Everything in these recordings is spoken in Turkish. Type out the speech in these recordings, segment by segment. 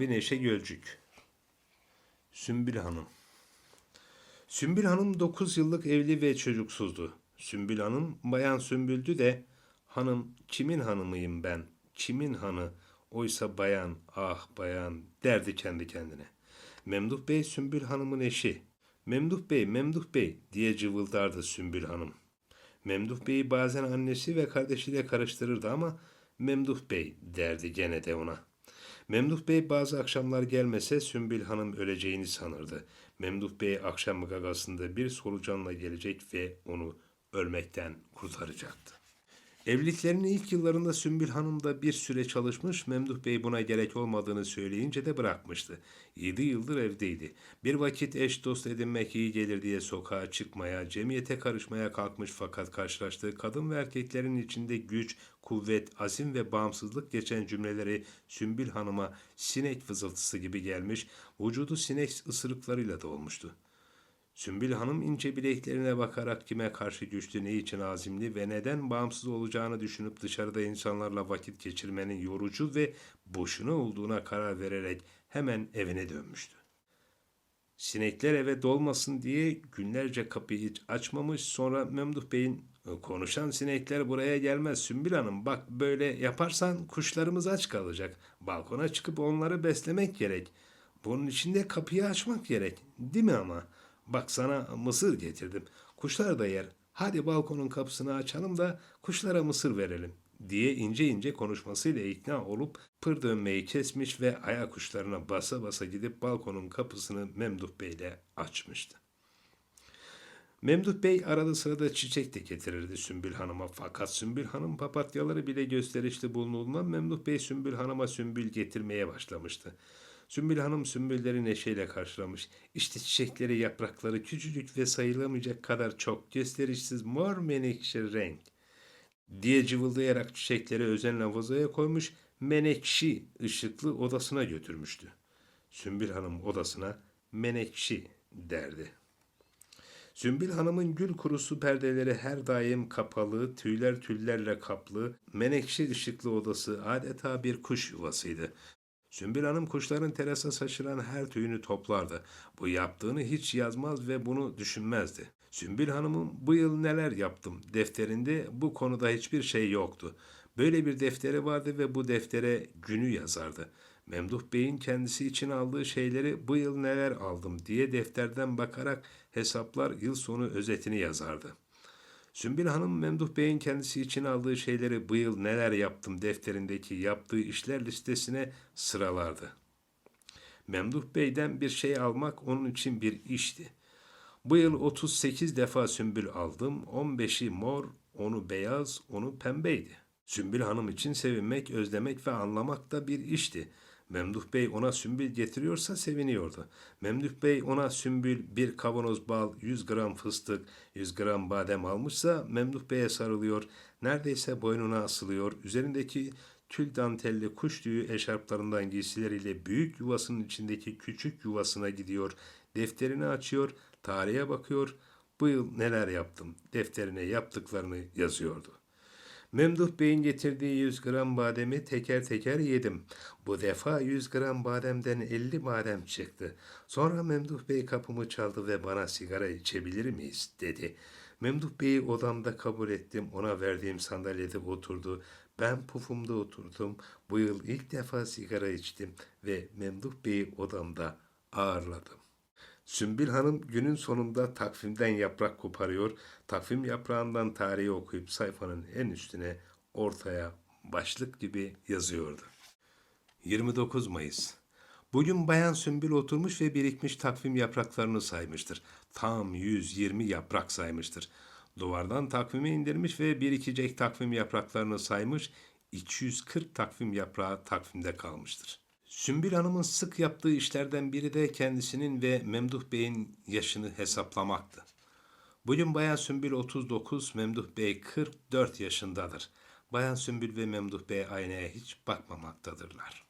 Mavi Neşe Gölcük Sümbül Hanım Sümbül Hanım 9 yıllık evli ve çocuksuzdu. Sümbül Hanım bayan Sümbüldü de hanım kimin hanımıyım ben, kimin hanı, oysa bayan, ah bayan derdi kendi kendine. Memduh Bey Sümbül Hanım'ın eşi. Memduh Bey, Memduh Bey diye cıvıldardı Sümbül Hanım. Memduh Bey'i bazen annesi ve kardeşiyle karıştırırdı ama Memduh Bey derdi gene de ona. Memduh Bey bazı akşamlar gelmese Sümbül Hanım öleceğini sanırdı. Memduh Bey akşam gagasında bir solucanla gelecek ve onu ölmekten kurtaracaktı. Evliliklerinin ilk yıllarında Sümbül Hanım da bir süre çalışmış, Memduh Bey buna gerek olmadığını söyleyince de bırakmıştı. Yedi yıldır evdeydi. Bir vakit eş dost edinmek iyi gelir diye sokağa çıkmaya, cemiyete karışmaya kalkmış fakat karşılaştığı kadın ve erkeklerin içinde güç, kuvvet, azim ve bağımsızlık geçen cümleleri Sümbül Hanım'a sinek fızıltısı gibi gelmiş, vücudu sinek ısırıklarıyla dolmuştu. Sümbül Hanım ince bileklerine bakarak kime karşı güçlü, ne için azimli ve neden bağımsız olacağını düşünüp dışarıda insanlarla vakit geçirmenin yorucu ve boşuna olduğuna karar vererek hemen evine dönmüştü. Sinekler eve dolmasın diye günlerce kapıyı hiç açmamış sonra Memduh Bey'in konuşan sinekler buraya gelmez Sümbül Hanım bak böyle yaparsan kuşlarımız aç kalacak. Balkona çıkıp onları beslemek gerek. Bunun için de kapıyı açmak gerek. Değil mi ama? Bak sana mısır getirdim. Kuşlar da yer. Hadi balkonun kapısını açalım da kuşlara mısır verelim diye ince ince konuşmasıyla ikna olup pır dönmeyi kesmiş ve ayak kuşlarına basa basa gidip balkonun kapısını Memduh Bey'le açmıştı. Memduh Bey arada sırada çiçek de getirirdi Sümbül Hanım'a fakat Sümbül Hanım papatyaları bile gösterişli bulunduğundan Memduh Bey Sümbül Hanım'a sümbül getirmeye başlamıştı. Sümbül Hanım sümbülleri neşeyle karşılamış. İşte çiçekleri, yaprakları küçücük ve sayılamayacak kadar çok, gösterişsiz mor menekşe renk diye cıvıldayarak çiçekleri özenle vazoya koymuş, menekşi ışıklı odasına götürmüştü. Sümbül Hanım odasına menekşi derdi. Sümbül Hanım'ın gül kurusu perdeleri her daim kapalı, tüyler tüllerle kaplı, menekşe ışıklı odası adeta bir kuş yuvasıydı. Sümbül Hanım kuşların terasa saçılan her tüyünü toplardı. Bu yaptığını hiç yazmaz ve bunu düşünmezdi. Sümbül Hanım'ın bu yıl neler yaptım defterinde bu konuda hiçbir şey yoktu. Böyle bir defteri vardı ve bu deftere günü yazardı. Memduh Bey'in kendisi için aldığı şeyleri bu yıl neler aldım diye defterden bakarak hesaplar yıl sonu özetini yazardı. Sümbül Hanım Memduh Bey'in kendisi için aldığı şeyleri bu yıl neler yaptım defterindeki yaptığı işler listesine sıralardı. Memduh Bey'den bir şey almak onun için bir işti. Bu yıl 38 defa sümbül aldım. 15'i mor, onu beyaz, onu pembeydi. Sümbül Hanım için sevinmek, özlemek ve anlamak da bir işti. Memduh Bey ona sümbül getiriyorsa seviniyordu. Memduh Bey ona sümbül bir kavanoz bal, 100 gram fıstık, 100 gram badem almışsa Memduh Bey'e sarılıyor, neredeyse boynuna asılıyor, üzerindeki tül dantelli kuş tüyü eşarplarından giysileriyle büyük yuvasının içindeki küçük yuvasına gidiyor, defterini açıyor, tarihe bakıyor, bu yıl neler yaptım? Defterine yaptıklarını yazıyordu. Memduh Bey'in getirdiği 100 gram bademi teker teker yedim. Bu defa 100 gram bademden 50 badem çıktı. Sonra Memduh Bey kapımı çaldı ve bana sigara içebilir miyiz dedi. Memduh Bey'i odamda kabul ettim. Ona verdiğim sandalyede oturdu. Ben pufumda oturdum. Bu yıl ilk defa sigara içtim ve Memduh Bey'i odamda ağırladım. Sümbül Hanım günün sonunda takvimden yaprak koparıyor, takvim yaprağından tarihi okuyup sayfanın en üstüne ortaya başlık gibi yazıyordu. 29 Mayıs Bugün Bayan Sümbül oturmuş ve birikmiş takvim yapraklarını saymıştır. Tam 120 yaprak saymıştır. Duvardan takvimi indirmiş ve birikecek takvim yapraklarını saymış, 240 takvim yaprağı takvimde kalmıştır. Sümbül Hanım'ın sık yaptığı işlerden biri de kendisinin ve Memduh Bey'in yaşını hesaplamaktı. Bugün Bayan Sümbül 39, Memduh Bey 44 yaşındadır. Bayan Sümbül ve Memduh Bey aynaya hiç bakmamaktadırlar.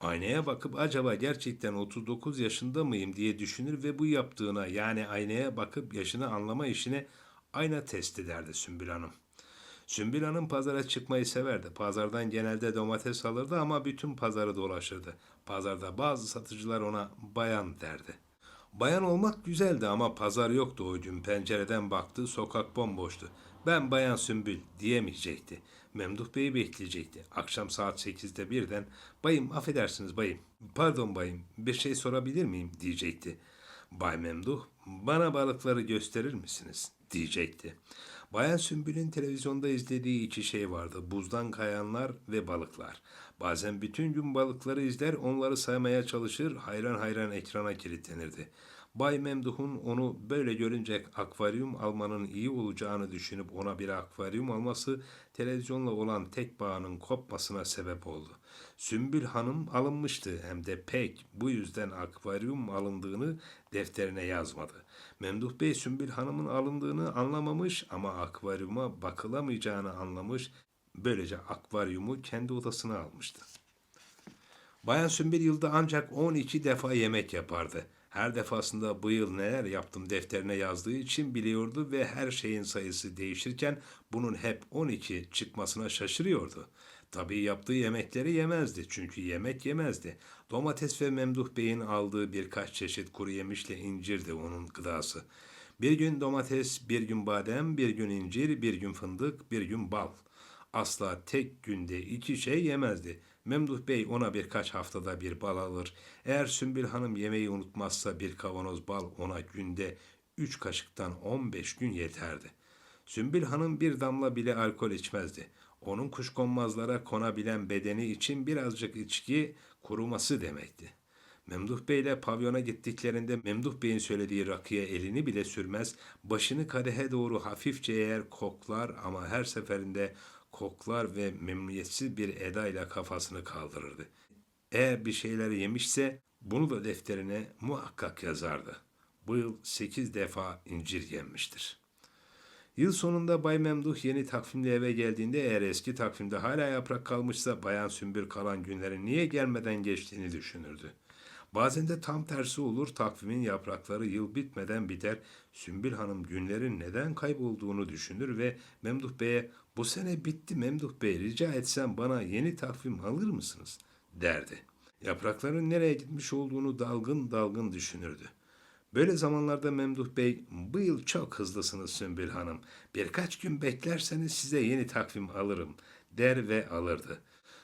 Aynaya bakıp acaba gerçekten 39 yaşında mıyım diye düşünür ve bu yaptığına yani aynaya bakıp yaşını anlama işine ayna test ederdi Sümbül Hanım. Sümbül Hanım pazara çıkmayı severdi. Pazardan genelde domates alırdı ama bütün pazarı dolaşırdı. Pazarda bazı satıcılar ona bayan derdi. Bayan olmak güzeldi ama pazar yoktu o gün. Pencereden baktı, sokak bomboştu. Ben bayan Sümbül diyemeyecekti. Memduh Bey'i bekleyecekti. Akşam saat 8'de birden bayım affedersiniz bayım, pardon bayım bir şey sorabilir miyim diyecekti. Bay Memduh bana balıkları gösterir misiniz diyecekti. Bayan Sümbül'ün televizyonda izlediği iki şey vardı. Buzdan kayanlar ve balıklar. Bazen bütün gün balıkları izler, onları saymaya çalışır, hayran hayran ekrana kilitlenirdi. Bay Memduh'un onu böyle görünce akvaryum almanın iyi olacağını düşünüp ona bir akvaryum alması televizyonla olan tek bağının kopmasına sebep oldu. Sümbül Hanım alınmıştı hem de pek bu yüzden akvaryum alındığını defterine yazmadı. Memduh Bey Sümbül Hanım'ın alındığını anlamamış ama akvaryuma bakılamayacağını anlamış. Böylece akvaryumu kendi odasına almıştı. Bayan Sümbül yılda ancak 12 defa yemek yapardı. Her defasında bu yıl neler yaptım defterine yazdığı için biliyordu ve her şeyin sayısı değişirken bunun hep 12 çıkmasına şaşırıyordu. Tabii yaptığı yemekleri yemezdi çünkü yemek yemezdi. Domates ve Memduh Bey'in aldığı birkaç çeşit kuru yemişle incirdi onun gıdası. Bir gün domates, bir gün badem, bir gün incir, bir gün fındık, bir gün bal. Asla tek günde iki şey yemezdi. Memduh Bey ona birkaç haftada bir bal alır. Eğer Sümbül Hanım yemeği unutmazsa bir kavanoz bal ona günde üç kaşıktan on beş gün yeterdi. Sümbül Hanım bir damla bile alkol içmezdi. Onun kuşkonmazlara konabilen bedeni için birazcık içki kuruması demekti. Memduh Bey ile pavyona gittiklerinde Memduh Bey'in söylediği rakıya elini bile sürmez, başını kadehe doğru hafifçe eğer koklar ama her seferinde koklar ve memnuniyetsiz bir edayla kafasını kaldırırdı. Eğer bir şeyler yemişse bunu da defterine muhakkak yazardı. Bu yıl sekiz defa incir yenmiştir. Yıl sonunda Bay Memduh yeni takvimle eve geldiğinde eğer eski takvimde hala yaprak kalmışsa Bayan Sümbül kalan günlerin niye gelmeden geçtiğini düşünürdü. Bazen de tam tersi olur takvimin yaprakları yıl bitmeden biter. Sümbül Hanım günlerin neden kaybolduğunu düşünür ve Memduh Bey'e bu sene bitti Memduh Bey rica etsem bana yeni takvim alır mısınız derdi. Yaprakların nereye gitmiş olduğunu dalgın dalgın düşünürdü. Böyle zamanlarda Memduh Bey, bu yıl çok hızlısınız Sümbül Hanım. Birkaç gün beklerseniz size yeni takvim alırım der ve alırdı.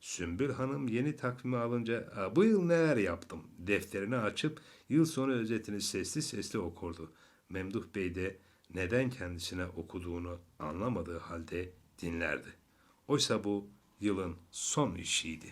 Sümbül Hanım yeni takvimi alınca "Aa, bu yıl neler yaptım defterini açıp yıl sonu özetini sesli sesli okurdu. Memduh Bey de neden kendisine okuduğunu anlamadığı halde dinlerdi. Oysa bu yılın son işiydi.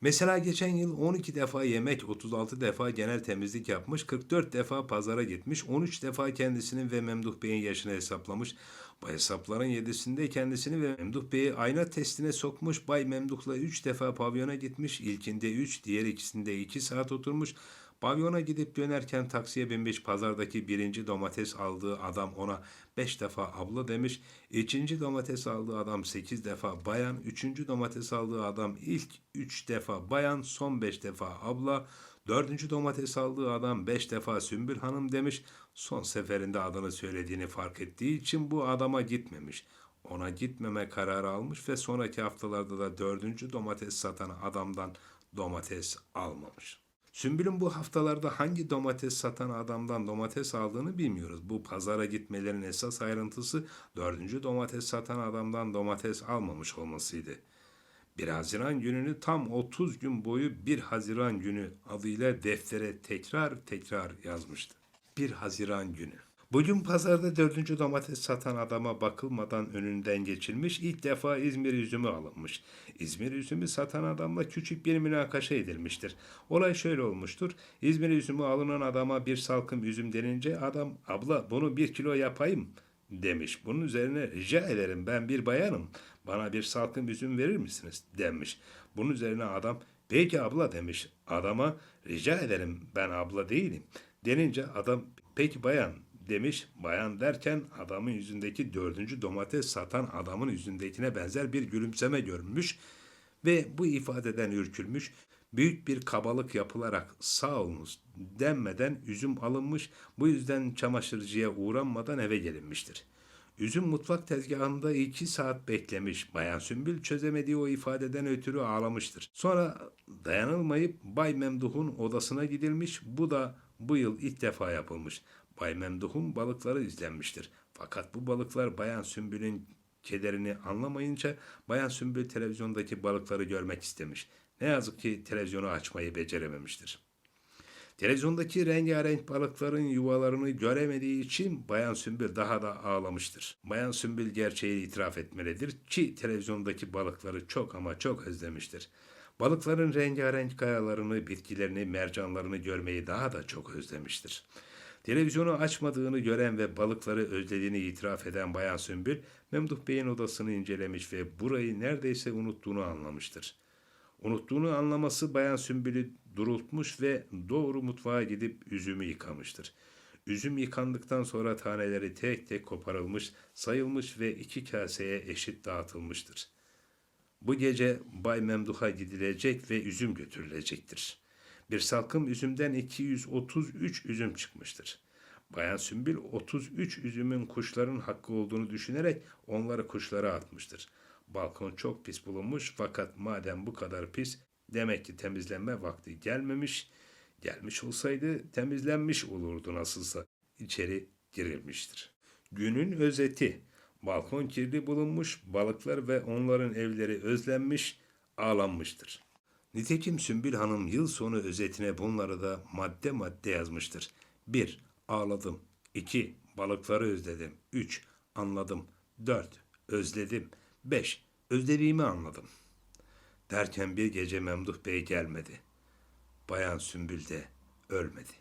Mesela geçen yıl 12 defa yemek, 36 defa genel temizlik yapmış, 44 defa pazara gitmiş, 13 defa kendisinin ve Memduh Bey'in yaşını hesaplamış. Bu hesapların yedisinde kendisini ve Memduh Bey'i ayna testine sokmuş. Bay Memduh'la 3 defa pavyona gitmiş. İlkinde 3, diğer ikisinde 2 saat oturmuş. Pavyona gidip dönerken taksiye binmiş pazardaki birinci domates aldığı adam ona beş defa abla demiş. İkinci domates aldığı adam sekiz defa bayan. Üçüncü domates aldığı adam ilk üç defa bayan son beş defa abla. Dördüncü domates aldığı adam beş defa Sümbül Hanım demiş. Son seferinde adını söylediğini fark ettiği için bu adama gitmemiş. Ona gitmeme kararı almış ve sonraki haftalarda da dördüncü domates satan adamdan domates almamış. Sümbül'ün bu haftalarda hangi domates satan adamdan domates aldığını bilmiyoruz. Bu pazara gitmelerin esas ayrıntısı dördüncü domates satan adamdan domates almamış olmasıydı. 1 Haziran gününü tam 30 gün boyu 1 Haziran günü adıyla deftere tekrar tekrar yazmıştı. 1 Haziran günü. Bugün pazarda dördüncü domates satan adama bakılmadan önünden geçilmiş ilk defa İzmir üzümü alınmış. İzmir üzümü satan adamla küçük bir münakaşa edilmiştir. Olay şöyle olmuştur. İzmir üzümü alınan adama bir salkım üzüm denince adam abla bunu bir kilo yapayım demiş. Bunun üzerine rica ederim ben bir bayanım bana bir salkım üzüm verir misiniz demiş. Bunun üzerine adam peki abla demiş. Adama rica ederim ben abla değilim denince adam peki bayan demiş. Bayan derken adamın yüzündeki dördüncü domates satan adamın yüzündekine benzer bir gülümseme görünmüş ve bu ifadeden ürkülmüş. Büyük bir kabalık yapılarak sağ olunuz denmeden üzüm alınmış. Bu yüzden çamaşırcıya uğranmadan eve gelinmiştir. Üzüm mutfak tezgahında iki saat beklemiş. Bayan Sümbül çözemediği o ifadeden ötürü ağlamıştır. Sonra dayanılmayıp Bay Memduh'un odasına gidilmiş. Bu da bu yıl ilk defa yapılmış. Bay Memduh'un balıkları izlenmiştir. Fakat bu balıklar Bayan Sümbül'ün kederini anlamayınca Bayan Sümbül televizyondaki balıkları görmek istemiş. Ne yazık ki televizyonu açmayı becerememiştir. Televizyondaki rengarenk balıkların yuvalarını göremediği için Bayan Sümbül daha da ağlamıştır. Bayan Sümbül gerçeği itiraf etmelidir ki televizyondaki balıkları çok ama çok özlemiştir. Balıkların rengarenk kayalarını, bitkilerini, mercanlarını görmeyi daha da çok özlemiştir. Televizyonu açmadığını gören ve balıkları özlediğini itiraf eden Bayan Sümbül, Memduh Bey'in odasını incelemiş ve burayı neredeyse unuttuğunu anlamıştır. Unuttuğunu anlaması Bayan Sümbül'ü durultmuş ve doğru mutfağa gidip üzümü yıkamıştır. Üzüm yıkandıktan sonra taneleri tek tek koparılmış, sayılmış ve iki kaseye eşit dağıtılmıştır. Bu gece Bay Memduh'a gidilecek ve üzüm götürülecektir. Bir salkım üzümden 233 üzüm çıkmıştır. Bayan Sümbül 33 üzümün kuşların hakkı olduğunu düşünerek onları kuşlara atmıştır. Balkon çok pis bulunmuş fakat madem bu kadar pis demek ki temizlenme vakti gelmemiş. Gelmiş olsaydı temizlenmiş olurdu nasılsa. İçeri girilmiştir. Günün özeti. Balkon kirli bulunmuş, balıklar ve onların evleri özlenmiş, ağlanmıştır. Nitekim Sümbül Hanım yıl sonu özetine bunları da madde madde yazmıştır. 1. Ağladım. 2. Balıkları özledim. 3. Anladım. 4. Özledim. 5. Özlediğimi anladım. Derken bir gece Memduh Bey gelmedi. Bayan Sümbül de ölmedi.